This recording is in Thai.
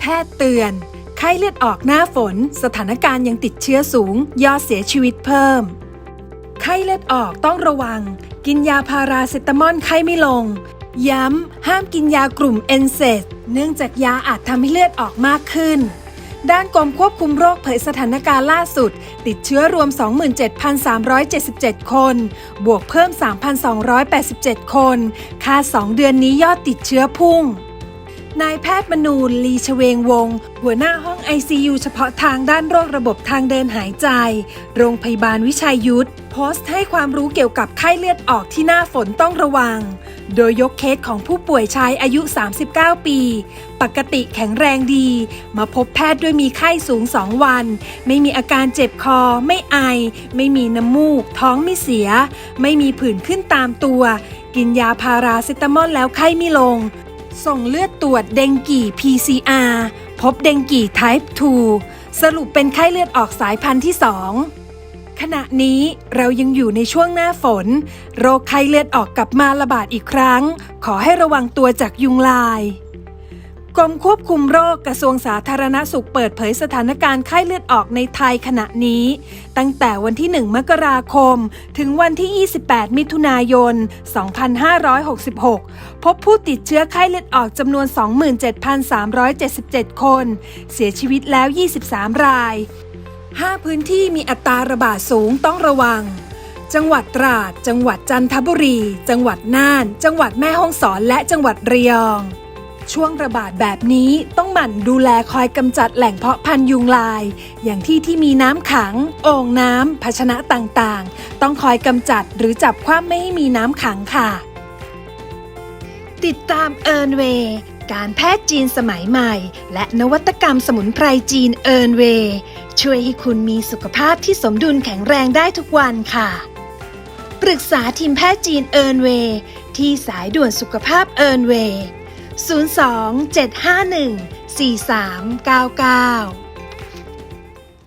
แพทย์เตือน ไข้เลือดออกหน้าฝน สถานการณ์ยังติดเชื้อสูง ยอดเสียชีวิตเพิ่ม ไข้เลือดออกต้องระวัง กินยาพาราเซตามอลไข้ไม่ลง ย้ำ ห้ามกินยากลุ่มเอนเซดเนื่องจากยาอาจทำให้เลือดออกมากขึ้น ด้านกรมควบคุมโรคเผยสถานการณ์ล่าสุด ติดเชื้อรวม 27,377 คน บวกเพิ่ม 3,287 คน ค่า 2 เดือนนี้ยอดติดเชื้อพุ่ง นายแพทย์มนูลลีชเวงวงศ์หัวหน้าห้อง ICU เฉพาะทางด้านโรคระบบทางเดินหายใจ โรงพยาบาลวิชัยยุทธโพสต์ให้ความรู้เกี่ยวกับไข้เลือดออกที่หน้าฝนต้องระวัง โดยยกเคสของผู้ป่วยชายอายุ 39 ปี ปกติแข็งแรงดี มาพบแพทย์ด้วยมีไข้สูง 2 วัน ไม่มีอาการเจ็บคอ ไม่ไอ ไม่มีน้ำมูก ท้องไม่เสีย ไม่มีผื่นขึ้นตามตัว กินยาพาราเซตามอลแล้วไข้ไม่ลง ส่งเลือดตรวจเดงกี่ PCR พบเดงกี่ type 2 สรุปเป็นไข้เลือดออกสายพันธุ์ที่ 2 ขณะนี้เรายังอยู่ในช่วงหน้าฝน โรคไข้เลือดออกกลับมาระบาดอีกครั้ง ขอให้ระวังตัวจากยุงลาย รมควบคุมโรคกระทรวงสาธารณสุขเปิดเผยสถานการณ์ไข้เลือดออกในไทยขณะนี้ ตั้งแต่วันที่ 1 มกราคม ถึงวันที่ 28 มิถุนายน 2566 พบผู้ติดเชื้อไข้เลือดออกจำนวน 27,377 คน เสียชีวิตแล้ว 23 ราย 5 พื้นที่มีอัตราระบาดสูงต้องระวังจังหวัดตราด จังหวัดจันทบุรี จังหวัดน่าน จังหวัดแม่ฮ่องสอน และจังหวัดระยอง ช่วงระบาดแบบนี้ต้องหมั่นดูแลคอยกำจัดแหล่งเพาะพันธุ์ยุงลาย อย่างที่ที่มีน้ำขัง โอ่งน้ำภาชนะต่างๆ ต้องคอยกำจัดหรือจับคว่ำไม่ให้มีน้ำขังค่ะ ติดตามเอิร์นเวย์การแพทย์จีนสมัยใหม่ และนวัตกรรมสมุนไพรจีนเอิร์นเวย์ช่วยให้คุณมีสุขภาพที่สมดุลแข็งแรงได้ทุกวันค่ะ ปรึกษาทีมแพทย์จีนเอิร์นเวย์ที่สายด่วนสุขภาพเอิร์นเวย์ 02 751 4399